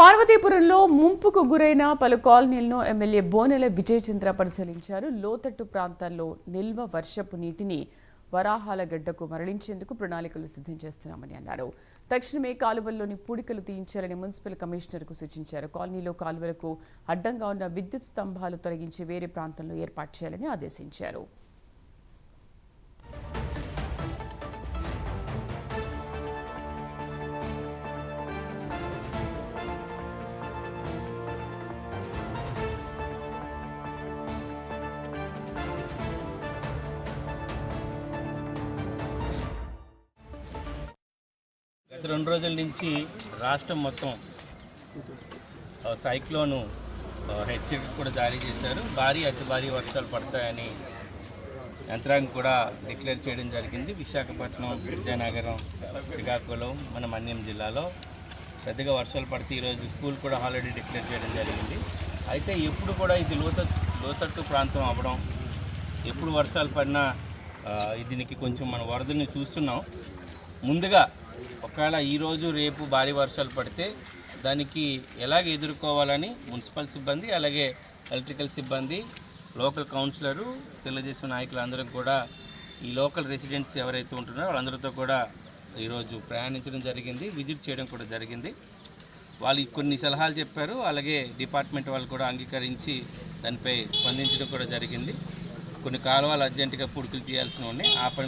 పార్వతీపురంలో ముంపుకు గురైన పలు కాలనీలను ఎమ్మెల్యే బోనెల విజయచంద్ర పరిశీలించారు. లోతట్టు ప్రాంతాల్లో నిల్వ వర్షపు నీటిని వరాహాల గడ్డకు మరలించేందుకు ప్రణాళికలు సిద్ధం చేస్తున్నామని అన్నారు. తక్షణమే కాలువల్లోని పూడికలు తీయించాలని మున్సిపల్ కమిషనర్కు సూచించారు. కాలనీలో కాలువలకు అడ్డంగా ఉన్న విద్యుత్ స్తంభాలు తొలగించి వేరే ప్రాంతంలో ఏర్పాటు చేయాలని ఆదేశించారు. రెండు రోజుల నుంచి రాష్ట్రం మొత్తం సైక్లోను హెచ్చరిక కూడా జారీ చేశారు. భారీ అతి భారీ వర్షాలు పడతాయని యంత్రాంగం కూడా డిక్లేర్ చేయడం జరిగింది. విశాఖపట్నం విజయనగరం శ్రీకాకుళం మన మన్యం జిల్లాలో పెద్దగా వర్షాలు పడితే ఈరోజు స్కూల్ కూడా హాలిడే డిక్లేర్ చేయడం జరిగింది. అయితే ఎప్పుడు కూడా ఇది లోత లోతట్టు ప్రాంతం అవ్వడం ఎప్పుడు వర్షాలు పడినా దీనికి కొంచెం మన వరదల్ని చూస్తున్నాం. ముందుగా ఒకవేళ ఈరోజు రేపు భారీ వర్షాలు పడితే దానికి ఎలాగ ఎదుర్కోవాలని మున్సిపల్ సిబ్బంది అలాగే ఎలక్ట్రికల్ సిబ్బంది లోకల్ కౌన్సిలరు తెలుగుదేశం నాయకులు అందరం కూడా ఈ లోకల్ రెసిడెంట్స్ ఎవరైతే ఉంటున్నారో వాళ్ళందరితో కూడా ఈరోజు ప్రయాణించడం జరిగింది విజిట్ చేయడం కూడా జరిగింది. వాళ్ళు కొన్ని సలహాలు చెప్పారు అలాగే డిపార్ట్మెంట్ వాళ్ళు కూడా అంగీకరించి దానిపై స్పందించడం కూడా జరిగింది. కొన్ని కాలువలు అర్జెంటుగా పుడుకులు తీయాల్సిన ఉన్నాయి. ఆ పని